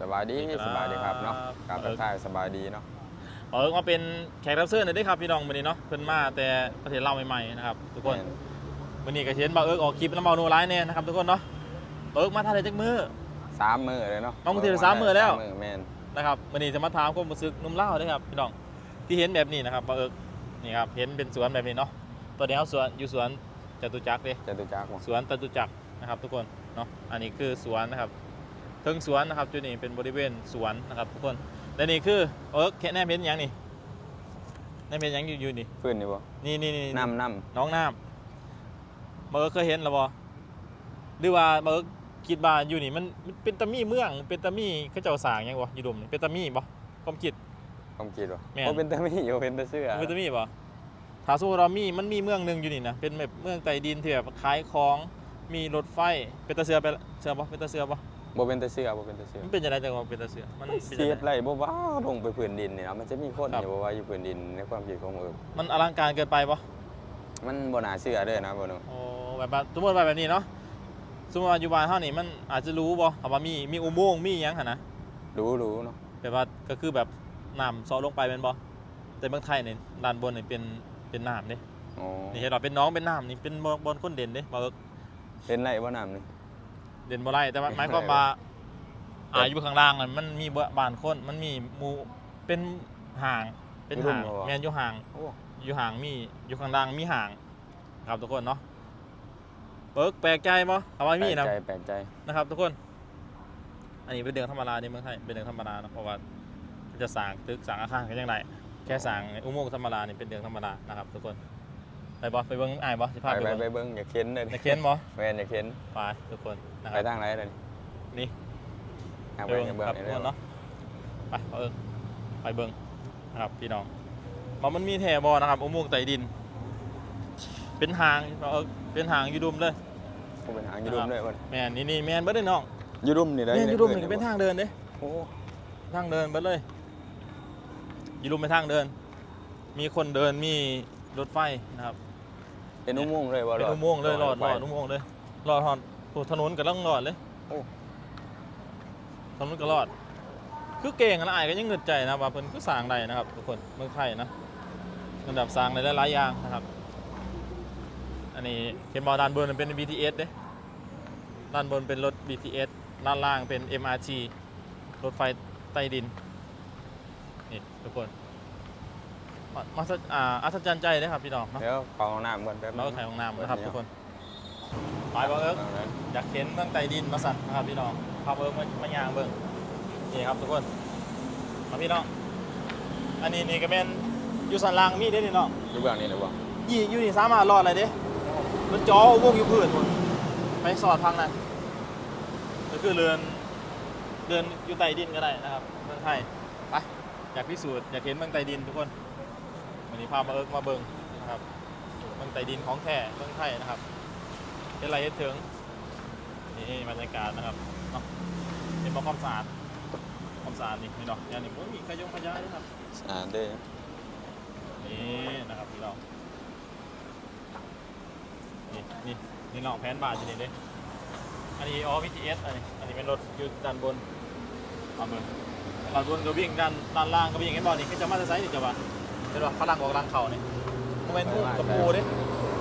สบายดีสวัสดีครับสบายดีครับเนาะการเอทัอกทายสบายดีเนาะเอิร์กมาเป็นแขกรับเชิญหน่อยได้ครับพี่น้องวันนี้เนาะเพิ่นมาแต่ประเทศลาวใหม่ๆนะครับทุกคนแม่วันนี้ก็เห็นบ่าวเอิร์กออกคลิปน้ำเมาโนไลน์เนี่ยนะครับทุกคนเนาะเอิร์กมาท่าไหนจักมือสามมือเลยเนาะเอามือถือสามมือแล้วสมือแมนนะครับวันนี้จะมาถามความรู้สึกหนุ่มเล่าวด้วยครับพี่น้องที่เห็นแบบนี้นะครับบ่าวเอิร์กนี่ครับเห็นเป็นสวนแบบนี้เนาะตอนนี้เขาสวนอยู่สวนจตุจักรเด้จตุจักรบ่สวนจตุจักรนะครับทุกคนเนาะอันนี้คือสวนนะครับ เทิงสวนนะครับจุดนี้เป็นบริเวณสวนนะครับทุกคนและนี่คือเอิร์กแค่แนมเห็นหยังนี่แนมเห็นหยังอยู่อยู่นี่ฟื้นนี่บ่นี่นี่นี่น้ำน้น้องน้ำเบิร์เคยเห็นหรือบ่หรือว่าเบิร์คิดว่าอยู่นี่มันมันเป็นตะมี่เมือง เป็นตะมี่เขาเจ้าสร้างหยังวะอยู่ดมนี่เป็นตะมี่บ่ความคิดำความคิดว่าแม่น โอ้เป็นตะมี่อยู่เป็นตะเสื้อเป็นตะมี่บ่ถ้าสมมติเรามีมันมีเมืองหนึงอยู่นี่นะ เป็นแบบเมืองใต้ดินที่แบบขายของ มีรถไฟ เป็นตะเสือไปเสือบ่เป็นตะเสือบ่ บ่เป็นตะเสื้อบ่เป็นตะเสื้อมันเป็นจังไดจังว่าเป็นตะเสือมันเป็นจัเสีงยดไดไรบ่ว้าวลงไปพื้นดินนี่เนาะมันจะมีคนครับ อยู่บ่ว่าอยู่พื้นดินในความคิดของเอิบมันอลังการเกินไปบ่มันบ่น่าเชื่อเด้อนะบ่เนาะโอ้แบบว่าสมมติว่าแบบนี้เนาะสมมติว่าอยู่บ้านเฮานี่มันอาจจะรู้บ่ว่ามีมีอุโมงค์มีหยังหั่นนะรู้รู้เนาะแบบว่าก็คือแบบน้ำซอลงไปเป็นบ่แต่เมืองไทยเนี่ยด้านบนเนี่ยเป็นเป็นน้ำเด้อ๋อนี่เห็นว่าเป็นน้องเป็นน้ำนี่เป็นบ่บนคนเด่นเด้บ่เอิ้กเป็นไรบ่น้ำนี่ เด่นบ่ไรแต่ว่าหมายความว่าอ่าอยู่ข้างล่างนั่นมันมีบ้านคนมันมีหมู่เป็นห่าง เป็นห่างแม่นอยู่ห่าง โอ้อยู่ห่างมีอยู่ข้างล่างมีห่างครับทุกคนเนาะเบิกแปลกใจบ่คำว่ามีแปลนะกใจแปลกใจนะครับ ทุกคน อันนี้เป็นเดือนธรรมดาในเมืองไทยเป็นเดือนธรรมดานะเพราะว่าจะสร้างตึกสร้างอาคารกันยังไงแค่สร้างอุโมงค์ธรรมดานี่เป็นเดือนธรรมดานะครับ ทุกคน ไปบอไปเบิ้งอ้ายบอสิไปพาไปไปเบิ้งไปเบิ่งอย่าเค้นเลยจะเขียนบอแม่นอย่าเค้นไปทุกคนนะคไปรับทางไหนเลยนี่อยากไปไปเบิ้งอยากเบิ่งครับนี่ทุกเด้คอนเนาะไปเอาเอิงไปเบิ้งนะครับพี่น้องบอกมันมีแถบอนะครับอุโมงค์ใต้ดิน เป็นหางเอาเอิ้งเป็นหางอยูดุมเลย ผมเป็นหางอยูดุมด้วยบ่แม่นนี่นี่แม่นเบิดเลยน้องอยูดุมนี่ได้แม่นอยูดุมนี่ก็เป็นทางเดินเด้ โอ้ทางเดินไปเลยอยูรุมไปทางเดิน มีคนเดินมีรถไฟนะครับ เป็นอุโมงค์เลยว่าเป็นอุโมงค์เลยรอดรอดอุโมงค์เลยรอดหอดโอ้ถนนกับลังรอดเลยโอ้ถนนก็รอด คือเก่งนะไอ้ก็ยังเงิดใจนะว่าเพิ่นคือสร้างได้นะครับทุกคนเมืองไทยนะระดับสร้างได้หลายๆอย่างนะครับ อันนี้เห็นบอด้านบนมันเป็น BTS เด้ด้านบนเป็นรถ BTS ด้านล่างเป็น MRT รถไฟใต้ดิน นี่ทุกคน มามาสะอ่าอัศจรรย์ใจเลยครับพี่น้องเนาะเดี๋ยวเข้าห้องน้ำก่อนแป๊บนึเรางก็ขายของน้ำนะครับทุกคนไปบอเอิร์กอยากเห็นเมืองใต้ดินมาสั่นนะครับพี่น้องพาเอิร์กมามายางเบิ้งนี่ครับทุกคนมาพี่น้องอันนี้นี่ก็เป็นอยู่สันล่างมีเด้นี่เนาะอยู่เบื้องนี้นะบ่ยี่อยู่นี่สามารถรอดอะไรเด้มันจอวงอยู่พื้นหมดไปสอดทางนั้นก็คือเรือนเรือนอยู่ใต้ดินก็ได้นะครับเมืองไทยไปอยากพิสูจน์อยากเห็นเมืองใต้ดินทุกคน วันนี้พามาเอิร์กมาเบิ้งนะครับเมืองใต้ดินของแท้เมืองไทยนะครับเห็นอะไรเห็นถึงนี่บรรยากาศนะครับเนาะเห็นบอกความสะอาดความสะอาดนี่นี่เนาะอย่างนี้โอ้ยมีขยงขยะด้วยครับอ่าเด้อนี่นะครับพี่น้องนี่นี่นี่น้องแผนบาทอยู่นี่เด้อันนี้อ๋อ VTS อันนี้อันนี้เป็นรถอยู่ด้านบนเอามือด้านบนก็วิ่งด้านด้านล่างก็วิ่งเห็นบ่นี่ก็จะมาจะไซส์นี่จะว่าเห็นบ่ฝรั่งออกกลางเข่านี่โมเมนต์มูกระปูเด้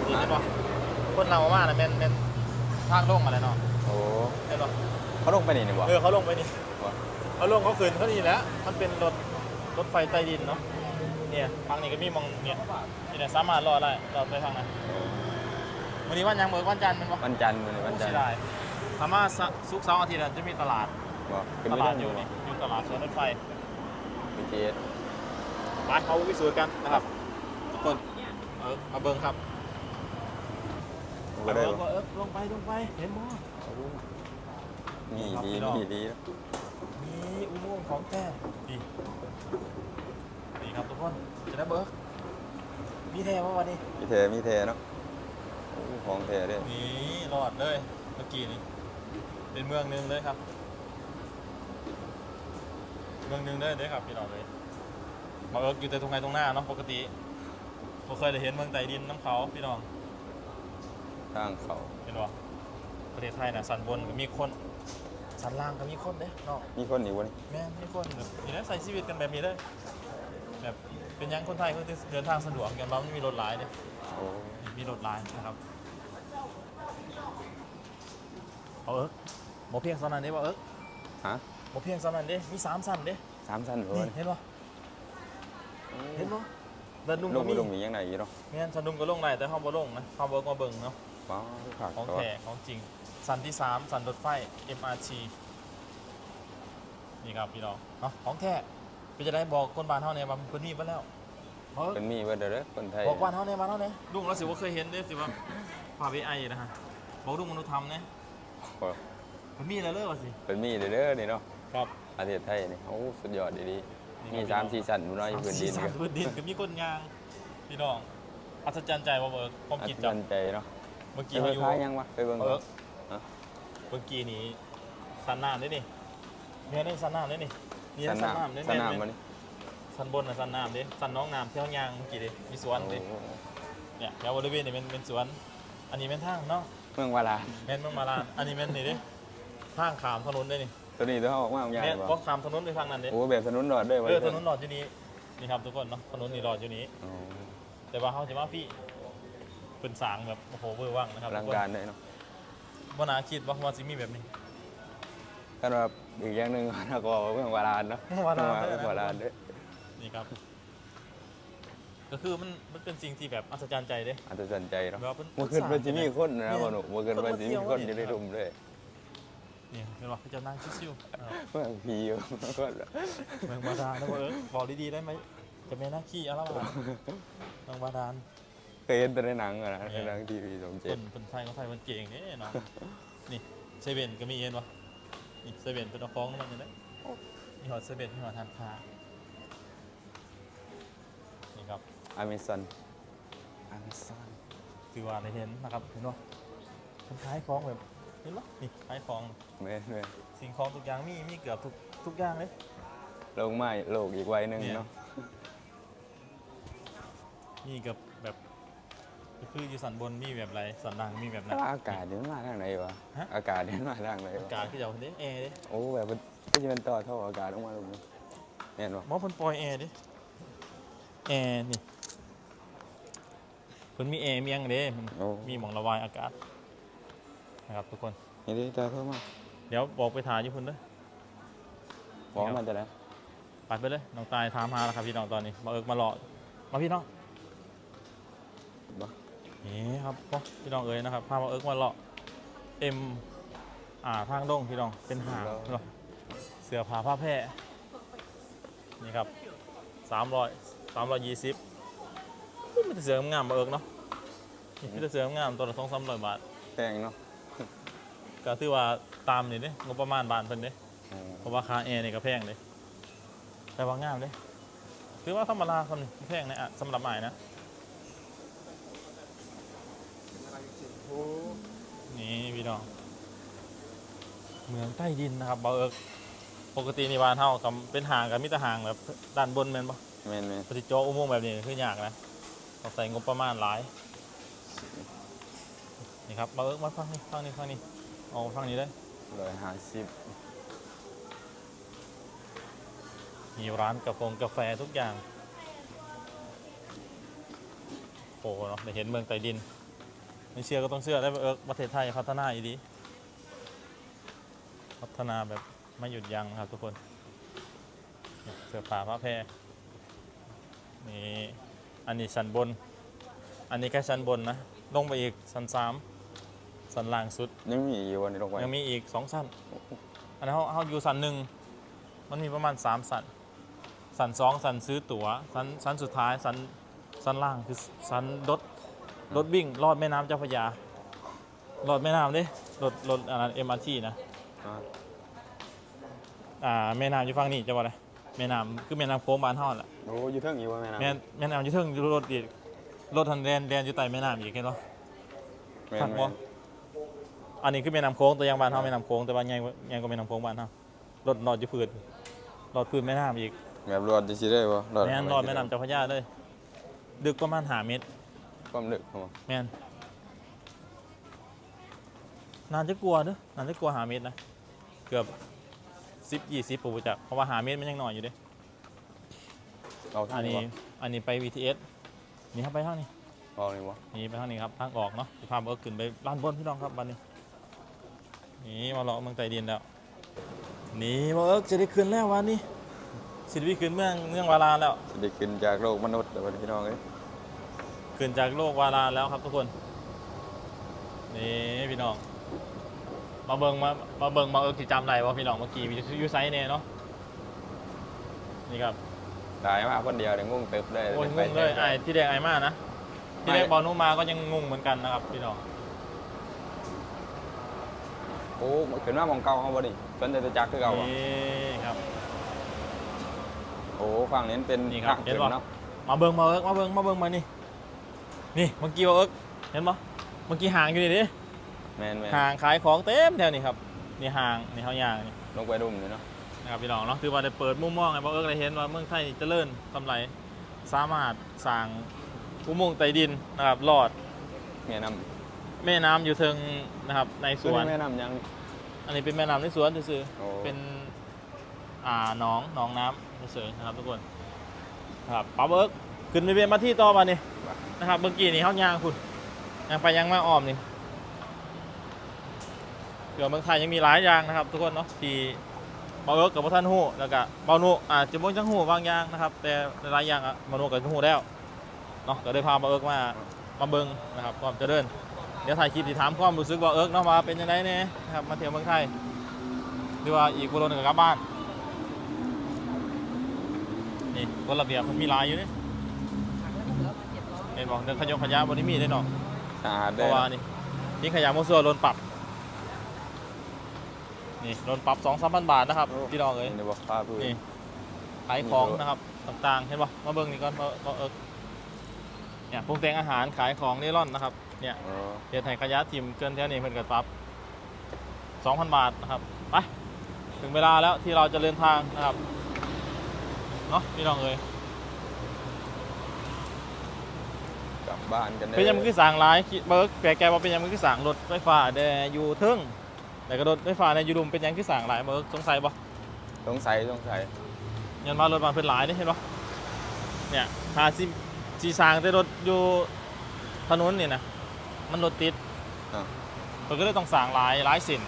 นี่เห็นบ่คนเรามาน่ะแม่นแม่นทางลงอะไรเนาะโอ้เห็นบ่เขาลงไปนี่นี่บ่เออเขาลงไปนี่บ่เขาลงเขาขึ้นเขานี่แหล้วมันเป็นรถรถไฟใต้ดินเนาะเนี่ยทางนี้ก็มีมองเนี่ยนี่เนี่ยสามารถรอดได้รอดไปทางนั้นวันนี้วันหยังเบิกวันจันทร์แมันบ่วันจันทร์มื้อนี้วันจันทสิร์ได้สามารถสุกร์เสาร์อาทิตย์อะจะมีตลาดบ่ขึ้นตไปลาลดงอยู่นี่อยู่ตลาดสวนรถไฟ BTS ไปเขาพิสูจน์กันนะครับ ทุกคนเออมาเบิ่งครับลงไปไปได้เบิ่งบ่ก็เออลงไปลงไปเห็นบ่นี่ครับดีพี่น้องนี่ดีมีอุโมงค์ของแท้นี่นี่ครับทุกคนจะได้เบิกมีแท้ว่าวันนี้มีเทมีเทเนาะโอ้ของเทเด้อนี่รอดเลยเมื่อกี้นี่เป็นเมืองหนึงเลยครับ เมืองหนึงเลยเด้อครับพี่น้องเลย มาเอิร์กอยู่แต่ตรงไหนตรงหน้าเนาะปกติผมเคยได้เห็นเมืองใต้ดินน้ำเขาพี่น้องทางเขาเห็นบ่ประเทศไทยนะสันบนก็มีคนสันล่างก็มีคนเด้เนาะมีคนอยู่วะนี่แม่นมีคนแบบนี่นะใส่ชีวิตกันแบบนี้เลยแบบเป็นหยังคนไทยเขาเดินทางสะดวกกันบ้าไม่มีรถหลายเด้โอ้มีรถหลายนะครับเอาเอิ๊กโมเพียงสนั้นเด้บ่เอิ๊กฮะโมเพียงสนั้นเด้มีสามสันเด้สามสั้นเหรอนี่วะนี่เห็นบ่ เห็นบ่เดินนุ่มลก็งมีลงมียังไงอยู่เนาะแม่นสันนุ่มก็ลงได้แต่ห้องบ่ลงนะห้องบ่มาเบิ่งเนาะ ว้าวผักของตัวแท้ของจริง สันที่ 3 สันรถไฟ MRT นี่ครับพี่น้องเนาะของแท้เป็นจะได้บอกคนบ้านเฮาเนี่ยว่าเพิ่นมีเบ่แล้วเฮ้ยเป็นมีเบิดเด้อเด้อคนไทยบอกบ้านเฮาเนี่ยบ้านเฮาเนี่ยลุงเราสิว่าเคยเห็นเด้สิว่าพาไปไอนะฮะบอกลุงมนุษยธรรมเนี่ยโอ้มันมีแล้วเลยว่าสิเป็นมีเด้อเด้อนี่เนาะครับประเทศไทยนี่โอ้สุดยอดดีๆ มีนี่สาครับมสี่สั้นอยู่เน้อยอยู่พื้นดินสามก็พื้นดินก็มีคนยาง พี่น้อง อัศจรรย์ใจว่าเบิร์ความอัคิดศจัจบรรย์ใจเนาะ เมื่อไปกี้เบิ่เขางอยู่คล้ายยังวะไปเบิ่งเออฮะเมื่อกี้นี้สันน้ำได้นี่เนี่ยนี่สันน้ำได้นี่นี่สนะสันนามน้ำได้สแม่นามนมันๆนี่สันบนนะสันน้ำดิสันน้องน้ำเที่ยวยางเมื่อกี้ดิมีสวนดิโอ้เนี่ยแถวบริเวณนี่เป็นเป็นสวน อันนี้เป็นทางเนาะเมืองวาลานแม่นเมืองมาลานอันนี้เป็นนี่ดิทางขามถนนได้นี่ ตัวนี้ตัวเขาออกมาใหญ่แม่นป่ะก็ขามถนนไปทางนั้นดิโอ้แบบถนนรอดด้วยวะเออถนนหลอดอยู่นี้นี่ครับทุกคนเนาะถนนนี่หลอดอยู่นี้โอ้แต่ว่าเขาจะมาพี่เป็นสางแบบโอ้โหเวอร์ว่างนะครับอลังการเลยเนาะว่านาคิดว่าว่าสิมีแบบนี้ ถ้าแบบอีกอย่างหนึ่งนะก็เมืองวาลานเนาะเมืองวาลานด้วยนะเมืองวาลานด้วยนี่ครับ ก็คือมันมันเป็นสิ่งที่แบบอัศจรรย์ใจเด้ อาจจะสนใจเนาะแบบว่าเป็นเมื่อคืนมันจะมีคนนะเนี่ยพ่อหนูเมื่อคืนมันจะมีคนอยู่ในรุมด้วย นี่เห็นว่าเขาจะนั่งชิวๆอ่าเมื่อพีอยู่ก็เมืองบาดาลนะว่าเออบอกดีๆได้ไหมจะไม่น่าขี้เอาละวะเมืองบาดาล เคยเห็นแต่ในหนังอะนะเนี่ในยหนังทีวีสมเจ็คดนคนไทยเขาไทยมันเก่งนี่เนาะ นี่เซเว่นก็มีเห็นวะนี่เซเว่นเป็นเอาฟ้องมันอยู่ได้มีหอดเซเว่นมีหอดทานคานี่ครับ อเมซอนอเมซอน คือว่าได้เห็นนะครับ เห็นว่าเป็นขายของแบบ เห็นปะนี่ขายของแม่นแม่นสิ่งของทุกอย่างมีมีเกือบทุกทุกอย่างเลย โลกใหม่โลกอีกวัยหนึ่งเนี่ย เนาะมีเกือบแบบก็คืออยู่สันบนมีแบบไรสันล่างมีแบบไหนแต่ว่าอากาศนี่มันมาทางไหนวะฮะ อากาศนี่มันมาทางไหนอาวะกาศคือจะเอาเด้แอร์เด้โอ้แบบมันก็จะเป็นต่อท่ออากาศออกมาลงมาเห็นปะหมอเพิ่นปล่อยแอร์เด้แอร์นี่เพิ่นมีแอร์มีหยังเด้มันโอ้มีหมองระบายอากาศ นะครับทุกคนนี่ดิต่อท่อมาเดี๋ยวบอกไปถ่ายอยู่เพิ่นเด้อบอกมันจะได้ปัดไปเลยน้องตายถามหาแล้วครับพี่น้องตอนนี้มาเอิกมาหลอดมาพี่น้องบ่นี่ครับพ่อพี่น้องเอ๋ยนะครับพามาเอิกมาหลอดเอ็มอ่าทางดงพี่น้องเป็นหางเนาะเสือผ้าผ้าแพร่นี่ครับสามร้อยสามร้อยยี่สิบมันจะเสืองามมาเอิกเนาะนี่มันจะเสืองามตัวละสองสามร้อยบาทแพงเนาะ ก็ถือว่าตามนี่เด้งบประมาณบานเพิ่นเด้อืมเพราะว่าค่าแอร์นี่ก็แพงเลยแต่ว่างามเลยถือว่าธรรมดาคนแพงนะอะสำหรับใหม่นะนี่พี่น้อง เมืองใต้ดินนะครับเบาเอิกปกติในบ้านเฮากับเป็นห่างกับมิตรห่างแบบด้านบนแม่นปะแม่นแม่นปฏิจจอุโมงค์แบบนี้คือยากนะต้องใส่งบประมาณหลายนี่ครับเบาเอิกมาฟังนี่ฟังนี่ฟังนี่ เอาฟังนี้ได้ร้อยห้าสิบมีร้านกาแฟกาแฟทุกอย่างโอ้โหเนาะได้เห็นเมืองใต้ดิน ไม่เชื่อก็ต้องเชื่อได้เออประเทศไทยพัฒนาอีดี พัฒนาแบบไม่หยุดยั้งครับทุกคนเนี่ยเสื้อผ้าผ้าแพรนี่อันนี้ชั้นบน อันนี้แค่ชั้นบนนะ ลงไปอีกชั้นสาม ชั้นล่างสุดยังมีอยู่วันนี้ลงไปยังมีอีกสองชั้นอันนี้นเขาเขาอยู่สันหนึ่งมันมีประมาณสามสันสันสองสันซื้อตั๋วสันสันสุดท้ายสันสันล่างคือสันรถรถวิ่งลอดแม่น้ำเจ้าพระยาลอดแม่น้ำดิรถรถอันนั้นเอ็มอาร์ทีนะอ่าอ่าแม่น้ำอยู่ฝั่งนี้จะว่าอะไรแม่น้ำคือแม่น้ำโค้งบ้านเฮาแหละโอ้อยู่เทิงอยู่วะแม่น้ำแม่แม่น้ำอยู่เทิงอยู่รถอีกรถทันแดนแดนอยู่ใต้แม่น้ำอีกเห็นปะแม่นขัดแม่บ่น อันนี้คือแม่น้ำโค้งตัวอยางบ้านเฮาแม่น้ำโค้งแต่ว่าใหญ่กว่าใหญ่กว่าแม่น้ำโค้งบ้านเฮารถลอดอยู่พื้นลอดพื้นแม่น้ำอีกแบบรอดจะสิได้ปะแม่นรอดแม่น้ำเจ้าพระยาเลยดึกประมาณหาเมตรความลึกของมันแม่นนานจะกลัวเด้อนานจะกลัวหาเมตรนะ เกือบสิบยี่สิบปูจักเพราะว่าหาเมตรมันยังน้อยอยู่เด้เอาทาอังนนี้นี้วะอันนี้ไป VTS นี่ครับไปทางนี้เอานี่วะนี่ไปทางนี้ครับทางออกเนาะสิพาเบิร์ขึ้นไปล้านบนพี่น้องครับวันนี้ นี่มาเลาะเมืองไตดินแล้ว นี่เบิร์จะได้ขึ้นแล้ววันนี้สิได้ขึ้นเมืองเมืองวาลานแล้วจะได้ขึ้นจากโลกมนุษย์เดี๋ยวพี่น้องเอ้ยขึ้นจากโลกวาลานแล้วครับทุกคน นี่พี่น้อง มาเบิงมามาเบิงมาเออสิจำได้ว่าพี่น้องเมื่อกี้มียูไซเนี่ยเนาะ นี่ครับได้มาคนเดียวเดี๋ยวงงเติบเลยโอ้ยงงเลยไอ้ที่แดงไอ้มานะ ที่แดงบอลนุ่มมาก็ยังงงเหมือนกันนะครับพี่น้องโอ้ขึ้นมามองเก่าเขาบ่ดิสนใจจะจักคือเก่าอะนี่ครับ โอ้ฝั่งนี้เป็นนี่ครับทางเห็นขึ้ปะเนาะมาเบิงมาเอิกมาเบิงมาเบิงมานี่ นี่เมื่อกี้ว่าเอิกเห็นปะเมื่อกี้ห่างอยู่นี่ดิแมนแมนห่างขายของเต็มแถวนี้ครับนี่ห่างนี่เขายางนี่ลงไปดุมเลยเนาะนะครับพี่น้องเนาะถือว่าได้เปิดมุมมองไงเพราะเอิร์กได้เห็นว่าเมืองไทยนี่เจริญกำไรสามารถสร้างอุโมงค์ใต้ดินนะครับลอดแม่น้ แม่น้ำอยู่เทิงนะครับ ในำสวน แม่น้ำยังนี่อันนี้เป็นแม่น้ำในสวนซื่อโอ้ๆเป็นอ่าหนองหนองน้ำเฉยๆนะครับทุกคนครับปั๊บเอิร์กขึ้นไปเป็นมาที่ต่อมานี่นะครับเมื่อกี้นี่เขายางคุณยางไปยางมาอ้อมนี่เดี๋ยวเมืองไทยยังมีหลายอย่างนะครับ ทุกคนเนาะที่เบาเอิร์กกับพ่ท่านหู้แล้วก็เบาหนุอาจจะบ่จังหูบางอย่างนะครับ แต่หลายๆอย่างอะเบาหนุกับหูแล้วเนาะก็ได้พาเบาเอิร์กมามาเบิ่งนะครับความเจริญ เดี๋ยวถ่ายคลิปที่ถามความรู้สึกเบาเอิร์กเนาะว่าเป็นยังไงเนี่ยนะครับมาเที่ยวเมืองไทยหรือว่าอีกบุรุษหนึ่งก็กลับบ้านนี่กฎระเบียบมันมีหลายอยู่นี่เห็นบอกเดินขยงขยะบนนี้มีได้เนาะสะอาดเพเลยราะว่านี่ทิ้งขยะมั่วซั่วโดนปรับนี่โดนปรับสองสามพันบาทนะครับพี่น้องเอ้ย นี่บอกพาพื้นนี่ขายของนะครับต่างๆ เห็นปะมาเบิ่งนี่ก่อนมามาเอิกเนี่ยปรุงแต่งอาหารขายของเร่ร่อนนะครับ เนี่ยเออเฮ็ดให้ขยะทิมเกินแถวนี้เพิ่นก็ปรับสองพันบาทนะครับ ไป ถึงเวลาแล้วที่เราจะเดินทางนะครับ เนาะพี่น้องเอ้ยกลับบ้านกันด้อเป็นยังมันคือสั่งหลายคิดเบิร์กแปลแกว่าเป็นยังมันคือสั่งรถไฟฟ้าแต่อยู่เทึ่งแต่ก็รถไฟฟ้าในยูดุมเป็นยังคือสั่งหลายเบิร์กสงสัยปะสงสัยสงสัยยันมารถมาเพิ่นหลายนี่เห็นปะเนี่ยหาซีซีสร้างแต่รถอยู่ถนนนี่นะ มันรถติดอะเพิ่นก็เลยต้องสั่งหลายหลายสิน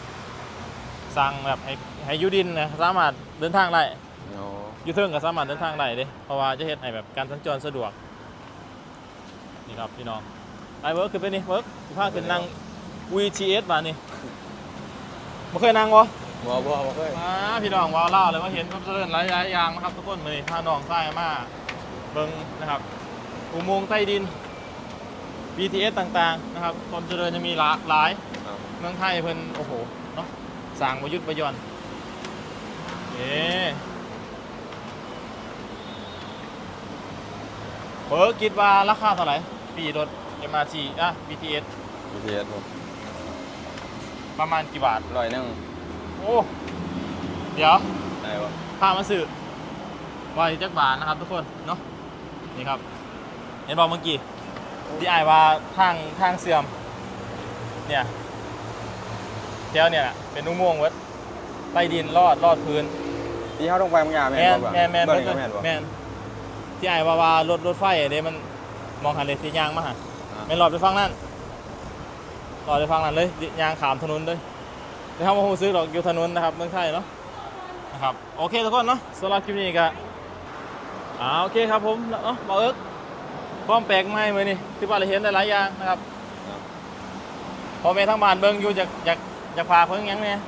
สั่งแบบให้ให้อยูดินนะสามารถเดินทางได้โอ้อยูเทิงก็สามารถเดินทางได้เด้เพราะว่าจะเฮ็ดให้แบบการสัญจรสะดวกนี่ครับพี่น้องไปเวิร์กขึ้นไปนี่เวิร์กสิพาขึ้นนั่ง VTS มานี่บ่เคยนั่งบ่บ่บ่บ่เคยอ่าพี่น้องว้าวเล่าวเลยว่าเห็นความเจริญหลายหลายอย่างนะครับทุกคนมือนี้พาน้องใต้มาเบิ่งนะครับอุโมงค์ใต้ดิน BTS ต่างๆนะครับความเจริญยังมีหลากหลายอะเมืองไทยเพิ่นโอ้โหเนาะสร้างประยุทธ์ประหย่อนเอ๊เบิร์กคิดว่าราคาเท่าไหร่ปีรถ MRT อะ BTS พีทีเอสประมาณกี่บาท ร้อยหนึงโอ้ เดี๋ยว ได้บ่พามาสื่อวายจักบาทนะครับทุกคน เนาะนี่ครับ เห็นบอกเมื่อกี้ ที่ไอายว่าทางทางเสื่อม เนี่ยแถวเนี่ยน่ะเป็นอุโมงค์เวัดใต้ดินลอดลอดพื้น ที่เขาลงไปบางอย่างแมแม่นบ่แมนแมนเบิ่งเบิ่งแม่นบ่แมนที่ไอายว่าว่ารถรถไฟเด้มันมองหันเลยที่ยางมาหาอ่าแมนหลอดไปฟังนั่นหลอดไปฟังนั่นเลยยางขามถนนเลยแต่ถ้ามาหูซื้อหรอกอยู่ถนนนะครับเมืองไทยเนาะนะครับโอเคทุกคนเนาะสำหรับคลิปนี้ก็อ่าโอเคครับผมเนาะบอกเอิ๊ก พร้อมแปลกใหม่มือนี่ที่ว่าเราเห็นได้หลายอย่างนะครับพอเมทั้งบ้านเบิ้งอยู่จากจากจากพาเพิ่งหยังเนี่ย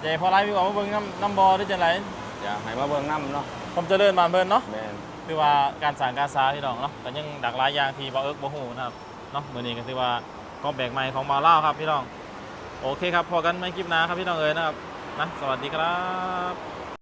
ใหญ่พอไล่พี่บอกว่าเบิ้งน้ำน้ำบอได้จังไรอยากให้มาเบิ่งน้ำเนาะผมเจะเดินบ้านเบิ้นเนาะแม่นคือว่าการสร้างการสาที่น้องเนาะแต่ยังดักหลายอย่างที่บอกเอิ๊กบ่ฮู้นะครับเนาะมือนี้ก็คือว่าก็แปลกใหม่ของมาเล่าวครับพี่น้องโอเคครับพอกันไม่คลิปหน้าครับพี่น้องเอ๋ยนะครับนะสวัสดีครับ